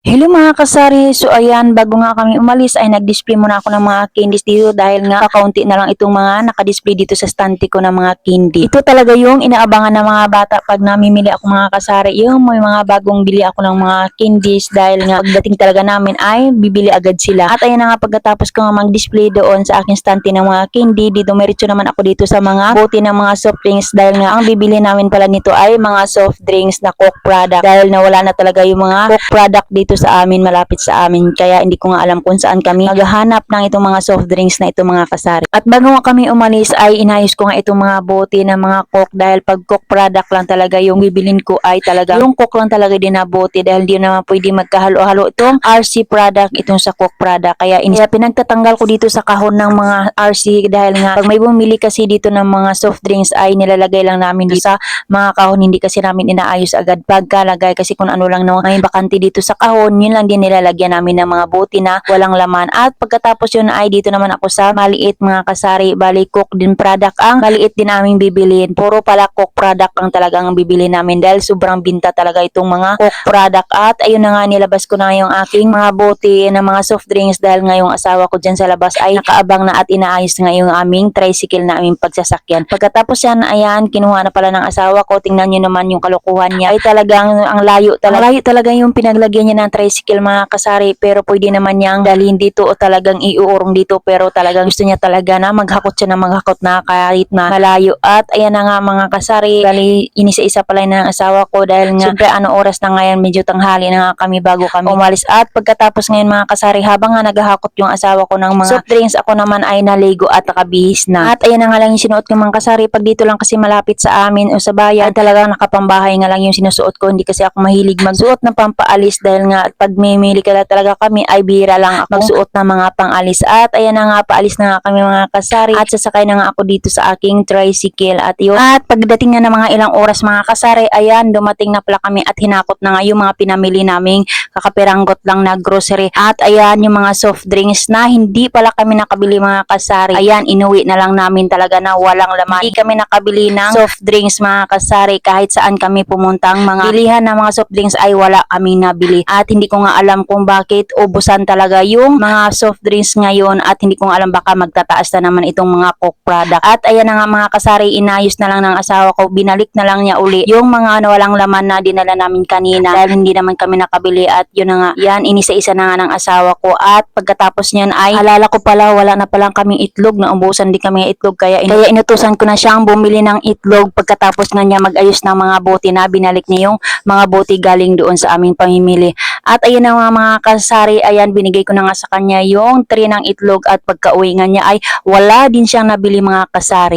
Hello mga kasari, so ayan, bago nga kami umalis ay nag-display muna ako ng mga candies dito dahil nga kakaunti na lang itong mga nakadisplay dito sa stante ko ng mga candy. Ito talaga yung inaabangan ng mga bata pag namimili ako mga kasari, yung may mga bagong bili ako ng mga candies dahil nga pagdating talaga namin ay bibili agad sila. At ayan na nga pagkatapos ko nga mag-display doon sa aking stante ng mga candy, dito meritso naman ako dito sa mga bote ng mga soft drinks dahil nga ang bibili namin pala nito ay mga soft drinks na Coke product dahil nawala na talaga yung mga Coke product dito sa amin, malapit sa amin. Kaya hindi ko nga alam kung saan kami maghahanap ng itong mga soft drinks na ito mga kasari. At bago nga kami umalis ay inayos ko nga itong mga bote ng mga Coke dahil pag Coke product lang talaga yung bibilin ko ay talaga yung Coke lang talaga din na bote dahil di naman pwede magkahalo-halo itong RC product itong sa Coke product. Kaya kaya pinagtatanggal ko dito sa kahon ng mga RC dahil nga pag may bumili kasi dito ng mga soft drinks ay nilalagay lang namin dito sa mga kahon hindi kasi namin inaayos agad pagkalagay kasi kung ano lang no may bakante dito sa kahon yun lang din nilalagyan namin ng mga buti na walang laman. At pagkatapos yun ay dito naman ako sa maliit mga kasari. Bali cook din product ang maliit din naming bibilin. Puro pala cook product ang talagang bibili namin dahil sobrang binta talaga itong mga cook product. At ayun na nga nilabas ko na yung aking mga bote ng mga soft drinks dahil nga yung asawa ko dyan sa labas ay nakaabang na at inaayos nga yung aming tricycle na aming pagsasakyan. Pagkatapos yan ayan kinuha na pala ng asawa ko. Tingnan nyo naman yung kalokohan niya. Ay talagang ang layo talaga, layo talaga yung pinaglagyan niya ng tricycle mga kasari pero pwede naman niyang dalhin dito o talagang iuurong dito. Pero talagang gusto niya talaga na maghakot siya na maghakot na kahit na malayo. At ayan na nga mga kasari bali inisa-isa pala ng asawa ko dahil nga syempre ano oras na ngayon medyo tanghali na nga kami bago kami umalis. At pagkatapos ngayon mga kasari habang nga naghahakot yung asawa ko ng mga soft drinks ako naman ay naligo at nakabihis na. At ayan na nga lang yung sinuot ko mga kasari pag dito lang kasi malapit sa amin o sa bayan talagang nakapambahay nga lang yung sinusuot ko. Hindi kasi ako mahilig magsuot ng pampaalis dahil nga pag mimili ka talaga kami ay bihira lang ako. Magsuot ng mga pangalis. At ayan na nga paalis na nga kami mga kasari. At sasakay na nga ako dito sa aking tricycle. At yun. At pagdating na ng mga ilang oras mga kasari ayan dumating na pala kami at hinakot na nga yung mga pinamili naming kakapiranggot lang na grocery. At ayan yung mga soft drinks na hindi pala kami nakabili mga kasari. Ayan inuwi na lang namin talaga na walang laman. Hindi kami nakabili ng soft drinks mga kasari. Kahit saan kami pumuntang mga bilihan ng mga soft drinks ay wala kaming nabili. At hindi ko nga alam kung bakit. Ubusan talaga yung mga soft drinks ngayon at hindi ko nga alam baka magtataas na naman itong mga coke product. At ayan na nga mga kasari inayos na lang ng asawa ko. Binalik na lang niya uli yung mga ano, walang laman na dinala namin kanina. Dahil hindi naman kami nakabili at yun na nga yan inisa-isa na nga ng asawa ko. At pagkatapos niyan ay alala ko pala wala na palang kaming itlog. Na ubusan din kami ng itlog kaya, in- kaya inutusan ko na siyang bumili ng itlog. Pagkatapos nga niya mag-ayos ng mga bote na binalik niya yung mga bote galing doon sa aming pamimili at ayun na nga mga kasari, ayan binigay ko na nga sa kanya yung tray ng itlog at pagka-uwi nga niya ay wala din siyang nabili mga kasari.